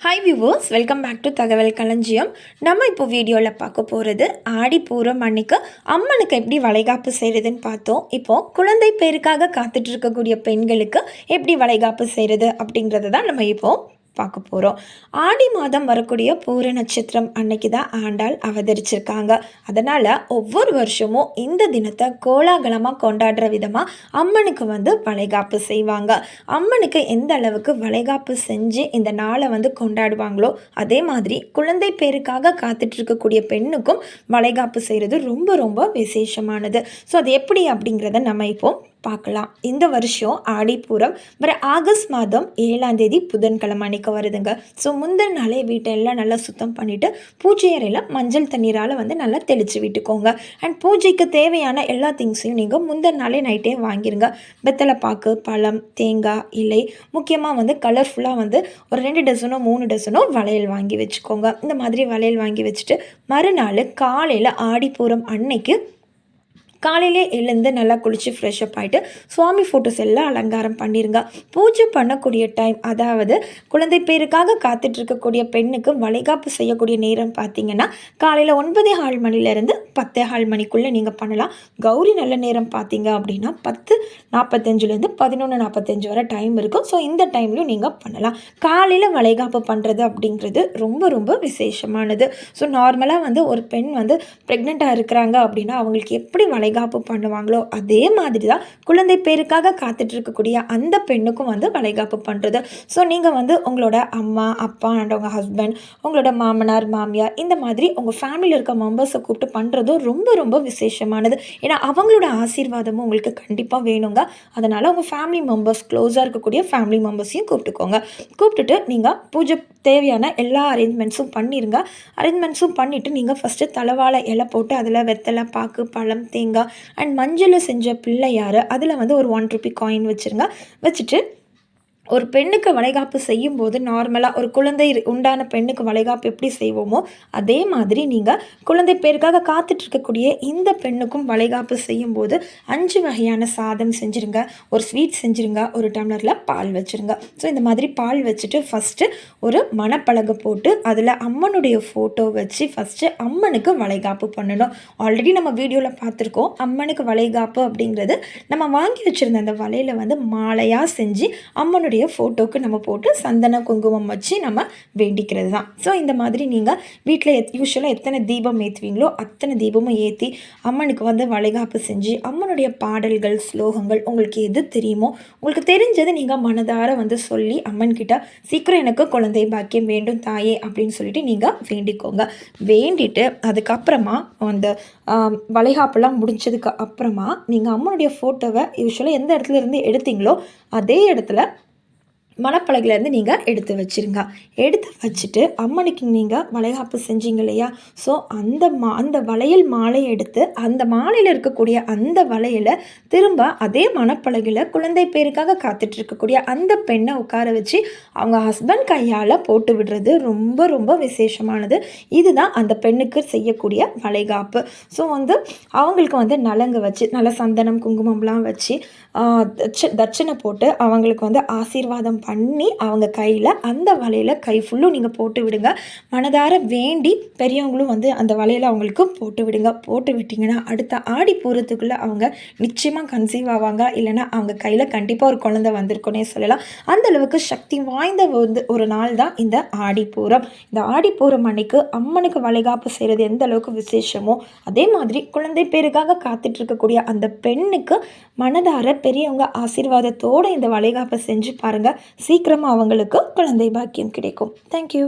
Hi viewers welcome back to தகவல் களஞ்சியம் நம்ம இப்போ வீடியோவில் பார்க்க போகிறது ஆடி பூரம் அன்னைக்கு அம்மனுக்கு எப்படி வளைகாப்பு செய்கிறதுன்னு பார்த்தோம். இப்போது குழந்தை பேருக்காக காத்துட்டு இருக்கக்கூடிய பெண்களுக்கு எப்படி வளைகாப்பு செய்கிறது அப்படிங்கிறது தான் நம்ம இப்போது பார்க்க போகிறோம் ஆடி மாதம் வரக்கூடிய பூர நட்சத்திரம் அன்னைக்கு தான் ஆண்டாள் அவதரிச்சிருக்காங்க. அதனால் ஒவ்வொரு வருஷமும் இந்த தினத்தை கோலாகலமாக கொண்டாடுற விதமாக அம்மனுக்கு வந்து வளைகாப்பு செய்வாங்க. அம்மனுக்கு எந்த அளவுக்கு வளைகாப்பு செஞ்சு இந்த நாளை வந்து கொண்டாடுவாங்களோ அதே மாதிரி குழந்தை பேருக்காக காத்துட்டு இருக்கக்கூடிய பெண்ணுக்கும் வளைகாப்பு செய்கிறது ரொம்ப ரொம்ப விசேஷமானது. ஸோ அது எப்படி அப்படிங்கிறத நம்ம இப்போ பார்க்கலாம். இந்த வருஷம் ஆடிப்பூரம் வர ஆகஸ்ட் மாதம் ஏழாம் தேதி புதன்கிழமை அன்னைக்கு வருதுங்க. ஸோ முந்தின நாளே வீட்டை எல்லாம் நல்லா சுத்தம் பண்ணிவிட்டு பூஜை அறையில் மஞ்சள் தண்ணீரால் வந்து நல்லா தெளித்து விட்டுக்கோங்க. அண்ட் பூஜைக்கு தேவையான எல்லா திங்ஸையும் நீங்கள் முந்தின நாளே நைட்டே வாங்கிருங்க. வெத்தலை பாக்கு பழம் தேங்காய் இலை முக்கியமாக வந்து கலர்ஃபுல்லாக வந்து ஒரு ரெண்டு டசனோ மூணு டசனோ வளையல் வாங்கி வச்சுக்கோங்க. இந்த மாதிரி வளையல் வாங்கி வச்சுட்டு மறுநாள் காலையில் ஆடிப்பூரம் அன்னைக்கு காலையிலே எழுந்து நல்லா குளித்து ஃப்ரெஷ்அப் ஆகிட்டு சுவாமி ஃபோட்டோஸ் எல்லாம் அலங்காரம் பண்ணிடுங்க பூஜை பண்ணக்கூடிய டைம் அதாவது குழந்தை பேருக்காக காத்துட்ருக்கக்கூடிய பெண்ணுக்கு வளைகாப்பு செய்யக்கூடிய நேரம் பார்த்தீங்கன்னா காலையில் ஒன்பதே ஆள் மணிலேருந்து பத்தே ஹால் மணிக்குள்ளே நீங்கள் பண்ணலாம். கௌரி நல்ல நேரம் பார்த்தீங்க அப்படின்னா பத்து நாற்பத்தஞ்சுலேருந்து பதினொன்று நாற்பத்தஞ்சு வரை டைம் இருக்கும். ஸோ இந்த டைம்லையும் நீங்கள் பண்ணலாம். காலையில் வளைகாப்பு பண்ணுறது அப்படிங்கிறது ரொம்ப ரொம்ப விசேஷமானது. ஸோ நார்மலாக வந்து ஒரு பெண் வந்து ப்ரெக்னெண்ட்டாக இருக்கிறாங்க அப்படின்னா அவங்களுக்கு எப்படி வளைகாப்பு பண்ணுவாங்களோ அதே மாதிரி தான் குழந்தை பேருக்காக காத்துட்டு இருக்கக்கூடிய அந்த பெண்ணுக்கும் வந்து வளைகாப்பு பண்ணுறது ஸோ நீங்கள் வந்து உங்களோட அம்மா அப்பா அண்ட் உங்கள் ஹஸ்பண்ட் உங்களோட மாமனார் மாமியார் இந்த மாதிரி உங்கள் ஃபேமிலியில் இருக்க மெம்பர்ஸை கூப்பிட்டு பண்ணுறதும் ரொம்ப ரொம்ப விசேஷமானது. ஏன்னா அவங்களோட ஆசீர்வாதமும் உங்களுக்கு கண்டிப்பாக வேணுங்க. அதனால் உங்கள் ஃபேமிலி மெம்பர்ஸ் க்ளோஸாக இருக்கக்கூடிய ஃபேமிலி மெம்பர்ஸையும் கூப்பிட்டுக்கோங்க. கூப்பிட்டுட்டு நீங்கள் பூஜை தேவையான எல்லா அரேஞ்ச்மெண்ட்ஸும் பண்ணிடுங்க அரேஞ்ச்மெண்ட்ஸும் பண்ணிவிட்டு நீங்கள் ஃபஸ்ட்டு தலைவாழை இலை போட்டு அதில் வெத்தலை பாக்கு பழம் தேங்காய் அண்ட் மஞ்சள் செஞ்ச பிள்ளையார் அதில் வந்து ஒரு ஒன் ருபி காயின் வச்சுருங்க. வச்சுட்டு ஒரு பெண்ணுக்கு வளைகாப்பு செய்யும்போது நார்மலாக ஒரு குழந்தை உண்டான பெண்ணுக்கு வளைகாப்பு எப்படி செய்வோமோ அதே மாதிரி நீங்கள் குழந்தை பேருக்காக காத்துட்ருக்கக்கூடிய இந்த பெண்ணுக்கும் வளைகாப்பு செய்யும்போது அஞ்சு வகையான சாதம் செஞ்சுருங்க. ஒரு ஸ்வீட் செஞ்சுருங்க ஒரு டம்ளரில் பால் வச்சுருங்க. ஸோ இந்த மாதிரி பால் வச்சுட்டு ஃபஸ்ட்டு ஒரு மணப்பழகு போட்டு அதில் அம்மனுடைய ஃபோட்டோ வச்சு ஃபஸ்ட்டு அம்மனுக்கு வளைகாப்பு பண்ணணும். ஆல்ரெடி நம்ம வீடியோவில் பார்த்துருக்கோம் அம்மனுக்கு வளைகாப்பு அப்படிங்கிறது நம்ம வாங்கி வச்சுருந்த அந்த வலையில் வந்து மாலையாக செஞ்சு அம்மனுடைய அவங்களுடைய ஃபோட்டோக்கு நம்ம போட்டு சந்தன குங்குமம் வச்சு நம்ம வேண்டிக்கிறது தான் ஸோ இந்த மாதிரி நீங்கள் வீட்டில் எத் யூஸ்வலாக எத்தனை தீபம் ஏற்றுவீங்களோ அத்தனை தீபமும் ஏற்றி அம்மனுக்கு வந்து வளைகாப்பு செஞ்சு அம்மனுடைய பாடல்கள் ஸ்லோகங்கள் உங்களுக்கு எது தெரியுமோ உங்களுக்கு தெரிஞ்சதை நீங்கள் மனதார வந்து சொல்லி அம்மன்கிட்ட சீக்கிரம் எனக்கு குழந்தை பாக்கியம் வேண்டும் தாயே அப்படின்னு சொல்லிட்டு நீங்கள் வேண்டிக்கோங்க. வேண்டிட்டு அதுக்கப்புறமா அந்த வளைகாப்பெல்லாம் முடிஞ்சதுக்கு அப்புறமா நீங்கள் அம்மனுடைய ஃபோட்டோவை யூஸ்வலாக எந்த இடத்துல இருந்து எடுத்தீங்களோ அதே இடத்துல மணப்பலகையிலேருந்து நீங்கள் எடுத்து வச்சுருங்க. எடுத்து வச்சுட்டு அம்மனுக்கு நீங்கள் வளைகாப்பு செஞ்சீங்க இல்லையா? ஸோ அந்த மா அந்த வளையல் மாலை எடுத்து அந்த மாலையில் இருக்கக்கூடிய அந்த வளையலை திரும்ப அதே மணப்பலகையில் குழந்தை பேருக்காக காத்துட்ருக்கக்கூடிய அந்த பெண்ணை உட்கார வச்சு அவங்க ஹஸ்பண்ட் கையால் போட்டு விடுறது ரொம்ப ரொம்ப விசேஷமானது. இதுதான் அந்த பெண்ணுக்கு செய்யக்கூடிய வளைகாப்பு. ஸோ வந்து அவங்களுக்கு வந்து நலங்கு வச்சு நல்ல சந்தனம் குங்குமம்லாம் வச்சு தட்சணை போட்டு அவங்களுக்கு வந்து ஆசீர்வாதம் பண்ணி அவங்க கையில் அந்த வலையில் கை ஃபுல்லும் நீங்கள் போட்டு விடுங்க. மனதார வேண்டி பெரியவங்களும் வந்து அந்த வலையில் அவங்களுக்கு போட்டு விடுங்க. போட்டு விட்டிங்கன்னா அடுத்த ஆடி பூரத்துக்குள்ளே அவங்க நிச்சயமாக கன்சீவ் ஆவாங்க. இல்லைனா அவங்க கையில் கண்டிப்பாக ஒரு குழந்தை வந்திருக்குன்னே சொல்லலாம். அந்த அளவுக்கு சக்தி வாய்ந்த வந்து ஒரு நாள் தான் இந்த ஆடிப்பூரம் இந்த ஆடிப்பூரம் அன்னைக்கு அம்மனுக்கு வளைகாப்பு செய்கிறது எந்த அளவுக்கு விசேஷமோ அதே மாதிரி குழந்தை பேருக்காக காத்துட்டு இருக்கக்கூடிய அந்த பெண்ணுக்கு மனதார பெரியவங்க ஆசீர்வாதத்தோடு இந்த வளைகாப்பை செஞ்சு பாருங்கள் சீக்கிரமாக அவங்களுக்கு குழந்தை பாக்கியம் கிடைக்கும். தேங்க்யூ